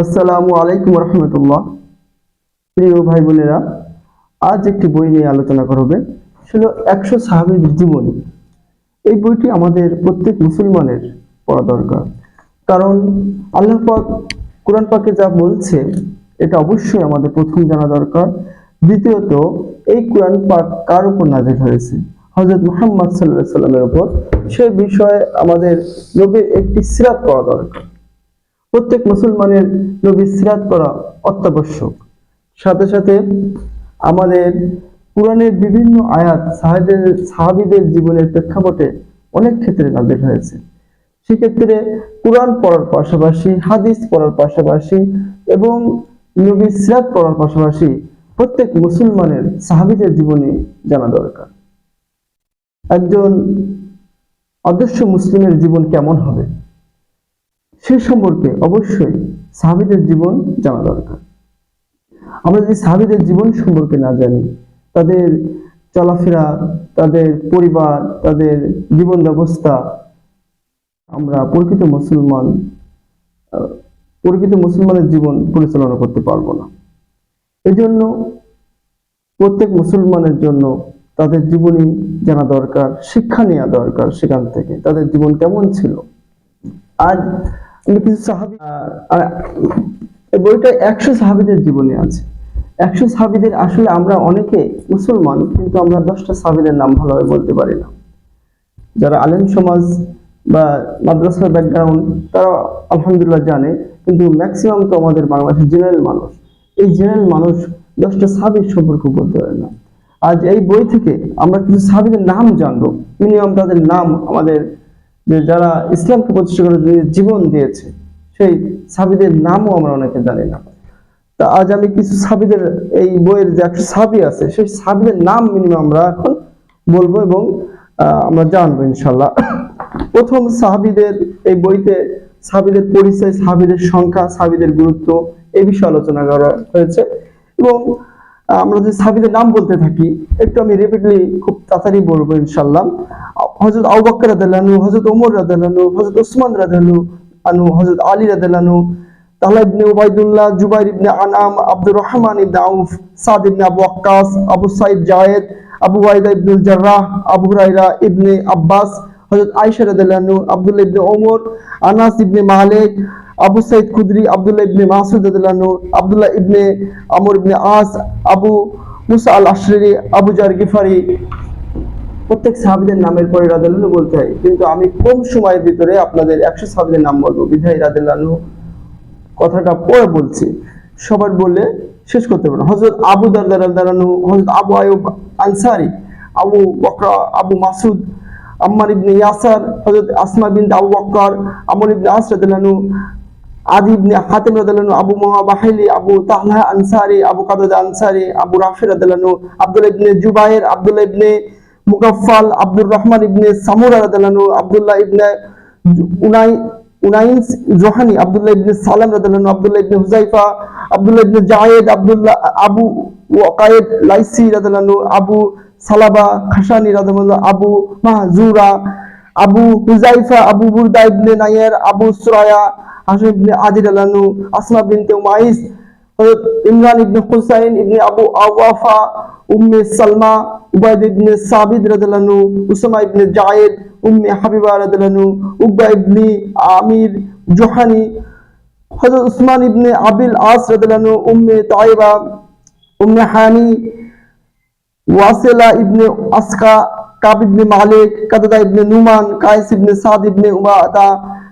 আসসালামু আলাইকুম রহমতুল্লাহ। প্রিয় ভাই বোনেরা, আজ একটি বই নিয়ে আলোচনা করবে ছিল একশো সাহাবিদের জীবনী। এই বইটি আমাদের প্রত্যেক মুসলমানের পড়া দরকার। কারণ আল্লাহ পাক, কোরআন পাকে যা বলছে, এটা অবশ্যই আমাদের প্রথম জানা দরকার। দ্বিতীয়ত, এই কোরআন পাক কার উপর নাজিল হয়েছে? হজরত মুহাম্মদ সাল্লাহ সাল্লামের উপর। সে বিষয়ে আমাদের নবীর একটি সিরাত করা দরকার। প্রত্যেক মুসলমানের নবীর সিরাত করা অত্যাবশ্যক। সাথে সাথে আমাদের কোরআনের বিভিন্ন আয়াত সাহাদের সাহাবিদের জীবনের প্রেক্ষাপটে অনেক ক্ষেত্রে নাজিল হয়েছে। সেক্ষেত্রে কোরআন পড়ার পাশাপাশি, হাদিস পড়ার পাশাপাশি এবং নবীর সিরাত পড়ার পাশাপাশি প্রত্যেক মুসলমানের সাহাবিদের জীবনী জানা দরকার। একজন আদর্শ মুসলিমের জীবন কেমন হবে? সে সম্পর্কে অবশ্যই সাহাবিদের জীবন জানা দরকার। আমরা যদি সাহাবিদের জীবন সম্পর্কে না জানি, তাদের চলাফেরা, তাদের পরিবার, তাদের জীবন ব্যবস্থা, আমরা প্রকৃত মুসলমান প্রকৃত মুসলমানের জীবন পরিচালনা করতে পারব না। এজন্য প্রত্যেক মুসলমানের জন্য তাদের জীবনী জানা দরকার, শিক্ষা নেওয়া দরকার সেখান থেকে। তাদের জীবন কেমন ছিল? আজ বইটা একশো সাহাবিদের আছে। একশো সাহাবিদের আসলে আমরা অনেকে মুসলমান, কিন্তু আমরা দশটা সাহাবিদের নাম ভালোভাবে বলতে পারি না। যারা আলেম সমাজ বা মাদ্রাসার ব্যাকগ্রাউন্ড তারা আলহামদুলিল্লাহ জানে, কিন্তু ম্যাক্সিমাম তো আমাদের বাংলাদেশের জেনারেল মানুষ। এই জেনারেল মানুষ দশটা সাহাবির সম্পর্ক বলতে পারে না। আজ এই বই থেকে আমরা কিছু সাহাবিদের নাম জানব। মিনিমাম তাদের নাম আমাদের যে যারা ইসলামকে প্রতিষ্ঠা করে জীবন দিয়েছে, সেই সাহাবিদের নামও আমরা অনেকে জানি না। তা আজ আমি কিছু সাহাবিদের এই বইয়ের যে একশো সাহাবি আছে, সেই সাহাবিদের নাম মিনিমাম আমরা এখন বলব এবং আমরা জানব ইনশাল্লাহ প্রথম সাহাবিদের এই বইতে সাহাবিদের পরিচয় সাহাবিদের সংখ্যা সাহাবিদের গুরুত্ব এই বিষয়ে আলোচনা করা হয়েছে এবং আমরা যদি সাহাবিদের নাম বলতে থাকি, একটু আমি রিপিটলি খুব তাড়াতাড়ি বলব ইনশাল্লাহ হজরত রাদিয়াল্লাহু আনহু হজরত ওমর আনহু হজরত ওসমান রাদিয়াল্লাহু আনহু হজরত Ali Talha ibn Ubaidullah, Zubair ibn Anam Abdur Rahman ibn Auf, Saad ibn Abu Akkas Abu Saeed Zayed, Abu Ubaida ibnul Jarrah Abu হুরাইরা ইবনে আব্বাস, হযরত আয়েশা রাদিয়াল্লাহু আনহু, আব্দুল্লাহ ইবনে ওমর, আনাস ইবনে মালিক আবু সাইদ খুদরি, আব্দুল্লাহ ইবনে মাসুদ আনহু, Abdullah ibn Amr ibn As, Abu Musa al Ashari Abu Zar Ghifari, প্রত্যেক সাহাবিদের নামের পরে রাদিয়াল্লাহু বলতে হয়। কিন্তু আমি কম সময়ের ভিতরে আপনাদের একশো সাহাবিদের নাম বলব। বিধায় রাদিয়াল্লাহু কথাটা পরে বলছি। সবার বলে শেষ করতে পারব হজরত আবু দারদার দাঁড়ানো হজরত আবু আয়ুব আনসারি, আবু বকরা, আবু মাসুদ, আম্মার ইবনে ইয়াসার হজরত আসমা বিন আবু বকর, আমর ইবনে আস রাদিয়াল্লাহু আদি ইবনে হাতিম রাদিয়াল্লাহু আবু আবু তাহলা আনসারি, আবু কাদাদা আনসারি, আবু রাফি রাদিয়াল্লাহু আব্দুল্লাহ ইবনে জুবাইর, আব্দুল্লাহ ইবনে মুকাফফাল, আব্দুর রহমান ইবনে সামুরা রাদিয়াল্লাহু আব্দুল্লাহ ইবনে উনাই উনাইন্স জোহানি, আব্দুল্লাহ ইবনে সালাম রাদিয়াল্লাহু আব্দুল্লাহ ইবনে হুজাইফা আব্দুল্লাহ ইবনে জায়েদ, আব্দুল্লাহ, আবু ওয়াকায়েদ লাইসি রাদিয়াল্লাহু আবু সালাবা খাশানি রাদিয়াল্লাহু আবু মাহজুরা, আবু হুজাইফা আবু বুরদা ইবনে নায়ের, আবু সুরায়া হাসিম ইবনে আদি রাদিয়াল্লাহু আসমা বিনতে উমাইস হযরত Imran ibn Hussain ibn Abu Awfa Umm Salama Ubaid ইবনে সাবিদ রাদিয়াল্লাহু Usama ibn Zayed Umme Habiba রাদিয়াল্লাহু উকবা ইবনে আমির জোহানি হযরত উসমান ইবনে আবিল আস রাদিয়াল্লাহু উম্মে তাইবা উম্মে হানি ওয়াসিলা ইবনে আসকা কাব ইবনে মালিক কাদাদা ইবনে নুমান কায়েস ইবনে সাদ ইবনে উমাদা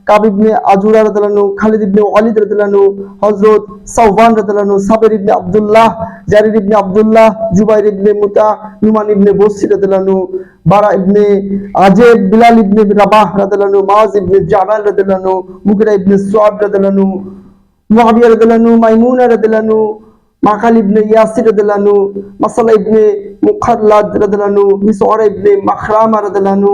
কাব ইবনে আজুরা রাদিয়াল্লাহু খালিদ ইবনে ওয়ালিদ রাদিয়াল্লাহু হযরত সাওবান রাদিয়াল্লাহু সাবির ইবনে আব্দুল্লাহ, জারির ইবনে আব্দুল্লাহ, জুবাইর ইবনে মুতা, নুমান ইবনে বসরি রাদিয়াল্লাহু বারা ইবনে আজেব বিলাল ইবনে রাবাহ রাদিয়াল্লাহু মাজ ইবনে জাবাল রাদিয়াল্লাহু মুগিরা ইবনে সুআব রাদিয়াল্লাহু মুআবিয়া রাদিয়াল্লাহু মাইমুনা রাদিয়াল্লাহু মাকাল ইবনে ইয়াসির রাদিয়াল্লাহু মাসালা ইবনে মুখাল্লাদ রাদিয়াল্লাহু মিসওয়ার ইবনে মাখরামা রাদিয়াল্লাহু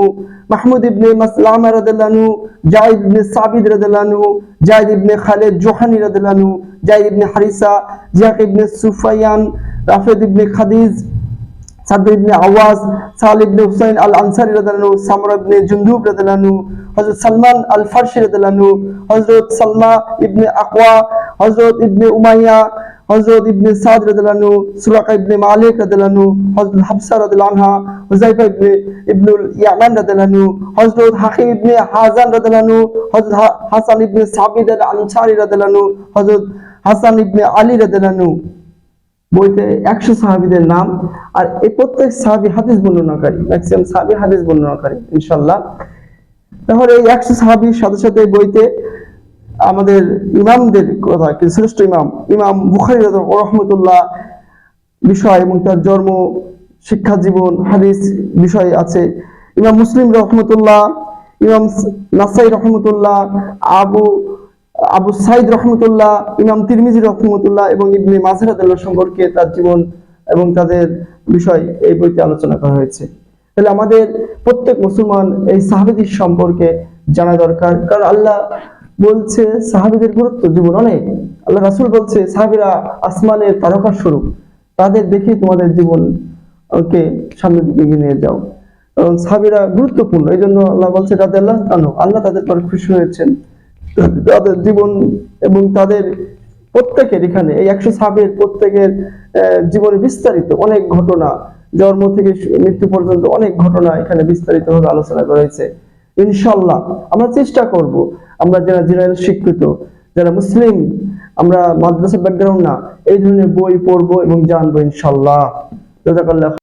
মাহমুদ ইবনে মাসলামা রাদিয়াল্লাহু জায়েদ ইবনে সাবিদ রাদিয়াল্লাহু জায়েদ ইবনে খালিদ জোহানি রাদিয়াল্লাহু জায়েদ ইবনে হারিসা, জিয়াক ইবনে সুফায়ান, রাফেদ ইবনে খাদিজ সাদ ইবনে আওয়াজ সাল ইবনে হুসাইন আল আনসারি রাদিয়াল্লাহু সামরা ইবনে জুনদুব রাদিয়াল্লাহু হযরত সালমান আল ফারসি রাদিয়াল্লাহু হযরত সালমা ইবনে আকওয়া, হযরত ইবনে উমাইয়া হযরত ইবনে সাদ রাদিয়াল্লাহু সুরাকা ইবনে মালিক রাদিয়াল্লাহু হযরত হাফসা রাদিয়াল্লাহু আনহা হুযায়ফা ইবনে, ইবনুল ইয়ামান রাদিয়াল্লাহু হযরত হাকিম ইবনে হাজান রাদিয়াল্লাহু হযরত হা- হাসান ইবনে সাবিদ আল আনসারী রাদিয়াল্লাহু হযরত হাসান ইবনে আলী রাদিয়াল্লাহু বইতে একশো সাহাবিদের নাম, আর এই প্রত্যেক সাহাবি হাদিস বর্ণনাকারী ম্যাক্সিমাম সাহাবি হাদিস বর্ণনাকারী ইনশাল্লাহ তাহলে এই একশো সাহাবির সাথে সাথে বইতে আমাদের ইমামদের কথা, কি শ্রেষ্ঠ ইমাম ইমাম বুখারি রহমতুল্লাহ বিষয় এবং তার জন্ম, শিক্ষা জীবন, হাদিস বিষয় আছে। ইমাম মুসলিম রহমতুল্লাহ, ইমাম নাসাই রহমতুল্লাহ, আবু আবু সাইদ রহমতুল্লাহ, ইমাম তিরমিজি রহমতুল্লাহ এবং ইবনে মাজহারাদুল্লাহ সম্পর্কে তার জীবন এবং তাদের বিষয় এই বইতে আলোচনা করা হয়েছে। তাহলে আমাদের প্রত্যেক মুসলমান এই সাহাবিদের সম্পর্কে জানা দরকার। কারণ আল্লাহ বলছে, সাহাবিদের গুরুত্ব জীবন অনেক। আল্লাহ রাসূল বলছে, সাহাবিরা আসমানের তারকা স্বরূপ। তাদের দেখে তোমাদের জীবন কে সামনের দিকে এগিয়ে নিয়ে যাও। কারণ সাহাবিরা গুরুত্বপূর্ণ এই জন্য আল্লাহ বলছে তাদের আল্লাহ কেন আল্লাহ তাদের পর খুশি হয়েছেন। তাদের জীবন এবং তাদের প্রত্যেকের এখানে, এই একশো সাবের প্রত্যেকের জীবনে বিস্তারিত অনেক ঘটনা, জন্ম থেকে মৃত্যু পর্যন্ত অনেক ঘটনা এখানে বিস্তারিত ভাবে আলোচনা করা হয়েছে। ইনশাল্লাহ আমরা চেষ্টা করব। আমরা যারা জেনারেল শিক্ষিত, যারা মুসলিম, আমরা মাদ্রাসা ব্যাকগ্রাউন্ড না, এই ধরনের বই পড়ব এবং জানব ইনশাল্লাহ।